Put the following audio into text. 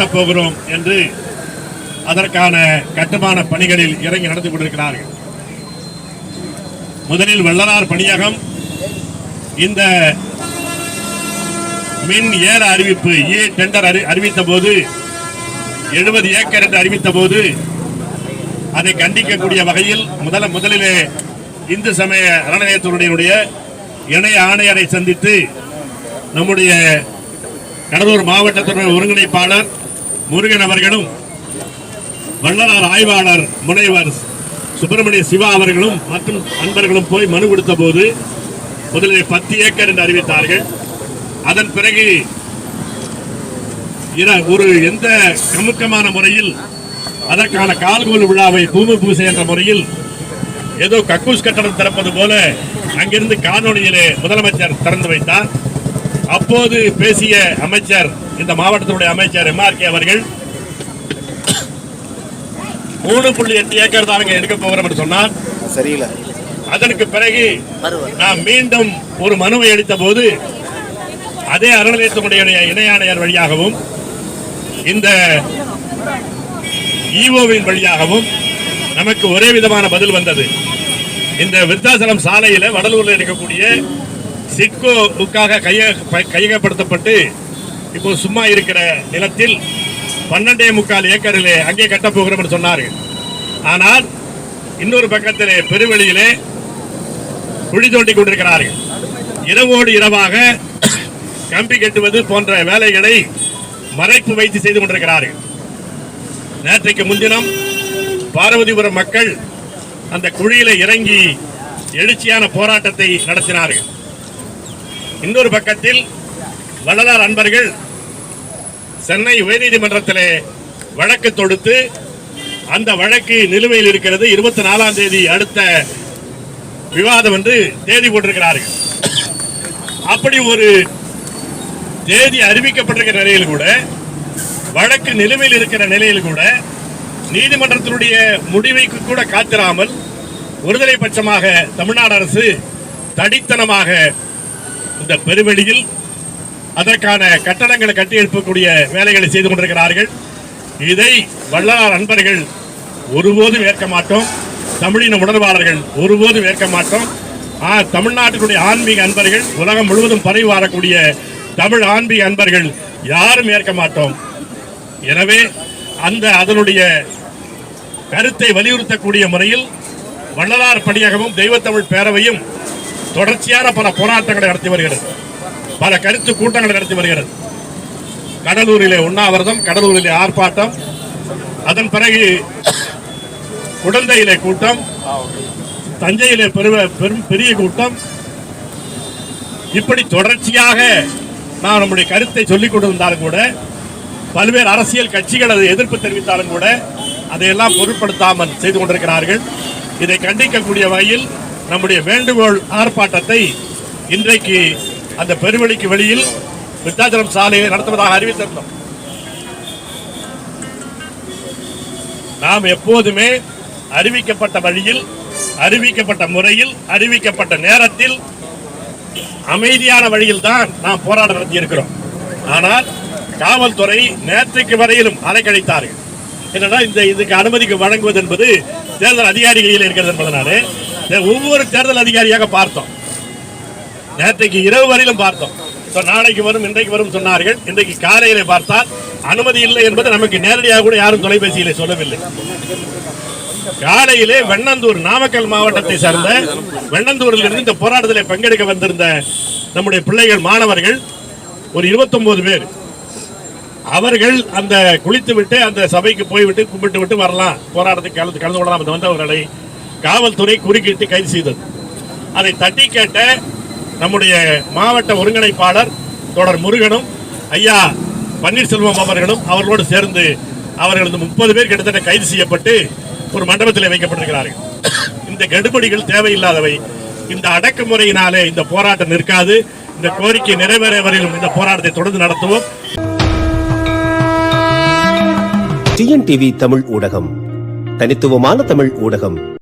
கட்டப் போகிறோம் என்று அதற்கான கட்டுமான பணிகளில் இறங்கி நடந்து கொண்டிருக்கிறார்கள். முதலில் வள்ளலார் பணியகம் இந்த மின் ஏல அறிவிப்பு ஏ டெண்டர் அறிவித்த போது எழுபது ஏக்கர் என்று அறிவித்த போது அதை கண்டிக்கக்கூடிய வகையில் முதல முதலிலே இந்து சமய அறநிலையத்துறையினுடைய இணைய ஆணையரை சந்தித்து நம்முடைய கடலூர் மாவட்டத்தினுடைய ஒருங்கிணைப்பாளர் முருகன் அவர்களும் வள்ளலார் ஆய்வாளர் முனைவர் சுப்பிரமணிய சிவா அவர்களும் மற்றும் அன்பர்களும் போய் மனு கொடுத்த போது முதலில் பத்து ஏக்கர் என்று அறிவித்தார்கள். அதன் பிறகு ஒரு எந்த கமுக்கமான முறையில் அதற்கான கால்கோல் விழாவை பூமி பூசை என்ற முறையில் ஏதோ கக்கூஸ் கட்டடம் திறப்பது போல அங்கிருந்து காணொலியிலே முதலமைச்சர் திறந்து வைத்தார். அப்போது பேசிய அமைச்சர் இந்த மாவட்டத்தினுடைய அமைச்சர் எம்ஆர்கே அவர்கள் மூணு புள்ளி எட்டு ஏக்கர் தானுங்க எடுக்க போகிறோம் என்று சொன்னார் சரியில்லை. அதற்கு பிறகு நாம் மீண்டும் ஒரு மனுவை அளித்த போது அதே அறநிலையத்தினுடைய இணை ஆணையர் வழியாகவும் இந்த ஈஓவின் வழியாகவும் நமக்கு ஒரே விதமான பதில் வந்தது. இந்த விருத்தாசலம் சாலையில வடலூர்ல இருக்கக்கூடிய சிட்கோவுக்காக கைய கையகப்படுத்தப்பட்டு இப்போ சும்மா இருக்கிற நிலத்தில் பன்னெண்டே முக்கால் ஏக்கரிலே அங்கே கட்டப்போகிறோம் என்று சொன்னார்கள். ஆனால் இன்னொரு பக்கத்திலே பெருவெளியிலே குழி தோண்டி கொண்டிருக்கிறார்கள். இரவோடு இரவாக கம்பி கட்டுவது போன்ற வேலைகளை மறைப்பு வைத்து செய்து கொண்டிருக்கிறார்கள். நேற்றைக்கு முன்தினம் பார்வதிபுரம் மக்கள் அந்த குழியில இறங்கி எழுச்சியான போராட்டத்தை நடத்தினார்கள். இன்னொரு பக்கத்தில் வள்ளலார் அன்பர்கள் சென்னை உயர்நீதிமன்றத்திலே வழக்கு தொடுத்து அந்த வழக்கு நிலுவையில் இருக்கிறது. இருபத்தி நாலாம் தேதி அடுத்த விவாதம் என்று தேதி போட்டிருக்கிறார்கள். அப்படி ஒரு தேதி அறிவிக்கப்பட்டிருக்கிற நிலையில் கூட வழக்கு நிலுவையில் இருக்கிற நிலையில் கூட நீதிமன்றத்தினுடைய முடிவைக்கு கூட காத்திராமல் ஒருதலை பட்சமாக தமிழ்நாடு அரசு தடித்தனமாக இந்த பெருவெளியில் அதற்கான கட்டடங்களை கட்டி எழுப்பக்கூடிய வேலைகளை செய்து கொண்டிருக்கிறார்கள். இதை வள்ளலார் அன்பர்கள் ஒருபோதும் ஏற்க மாட்டோம். தமிழின உணர்வாளர்கள் ஒருபோதும் ஏற்க மாட்டோம். தமிழ்நாட்டினுடைய ஆன்மீக அன்பர்கள் உலகம் முழுவதும் பரவி வரக்கூடிய தமிழ் ஆன்மீக அன்பர்கள் யாரும் ஏற்க மாட்டோம். எனவே அந்த அதனுடைய கருத்தை வலியுறுத்தக்கூடிய முறையில் வள்ளலார் பணியகமும் தெய்வத்தமிழ் பேரவையும் தொடர்ச்சியான பல போராட்டங்களை நடத்தி வருகிறது. பல கருத்து கூட்டங்களை நடத்தி வருகிறது. கடலூரிலே உண்ணாவிரதம் கடலூரிலே ஆர்ப்பாட்டம் அதன் பிறகு குடந்தையிலே கூட்டம் தஞ்சையிலே பெரு பெரும் பெரிய கூட்டம். இப்படி தொடர்ச்சியாக நாம் நம்முடைய கருத்தை சொல்லிக் கொண்டிருந்தாலும் கூட பல்வேறு அரசியல் கட்சிகள் அதை எதிர்ப்பு தெரிவித்தாலும் கூட அதையெல்லாம் பொருட்படுத்தாமல் செய்து கொண்டிருக்கிறார்கள். இதை கண்டிக்கக்கூடிய வகையில் நம்முடைய வேண்டுகோள் ஆர்ப்பாட்டத்தை இன்றைக்கு அந்த பெருவழிக்கு வெளியில் விருத்தாச்சலம் சாலையை நடத்துவதாக அறிவித்திருந்தோம். நாம் எப்போதுமே அறிவிக்கப்பட்ட வழியில் அறிவிக்கப்பட்ட முறையில் அறிவிக்கப்பட்ட நேரத்தில் அமைதியான வழியில் தான் நாம் போராட்டம் நடத்தியிருக்கிறோம். ஆனால் காவல்துறை நேற்றுக்கு வரையிலும் அலைக்கழித்தார்கள். என்னன்னா இந்த இதுக்கு அனுமதிக்கு வழங்குவது என்பது தேர்தல் அதிகாரிகளில் இருக்கிறது என்பதனாலே ஒவ்வொரு தேர்தல் அதிகாரியாக பார்த்தோம். நேற்றைக்கு இரவு வரையிலும் பார்த்தோம். நாளைக்கு வரும் இன்றைக்கு வரும் சொன்னார்கள். இன்றைக்கு காலையிலே பார்த்தால் அனுமதி இல்லை என்பது நமக்கு நேரடியாக கூட யாரும் தொலைபேசியிலே சொல்லவில்லை. காலையிலே வெண்ணந்தூர் நாமக்கல் மாவட்டத்தை சார்ந்த வெண்ணந்தூரில் இருந்து இந்த போராட்டத்தில் பங்கெடுக்க வந்திருந்த நம்முடைய பிள்ளைகள் மாணவர்கள் ஒரு 29 பேர். அவர்கள் அந்த குளித்து விட்டு அந்த சபைக்கு போய்விட்டு கும்பிட்டு விட்டு வரலாம். போராட்டத்துக்கு கலந்து கலந்து கொள்ளலாம். என்று வந்தவர்களை காவல்துறை குறுக்கிட்டு கைது செய்தது. அதை தட்டி கேட்ட நம்முடைய மாவட்ட ஒருங்கிணைப்பாளர் தொடர் முருகனும் ஐயா பன்னீர்செல்வம் அவர்களும் அவர்களோடு சேர்ந்து அவர்களது முப்பது பேர் கிட்டத்தட்ட கைது செய்யப்பட்டு ஒரு மண்டபத்தில் வைக்கப்பட்டிருக்கிறார்கள். இந்த கெடுபடிகள் தேவையில்லாதவை. இந்த அடக்குமுறையினாலே இந்த போராட்டம் நிற்காது. இந்த கோரிக்கை நிறைவேற வரையிலும் இந்த போராட்டத்தை தொடர்ந்து நடத்துவோம். டிஎன்டிவி தமிழ் ஊடகம். தனித்துவமான தமிழ் ஊடகம்.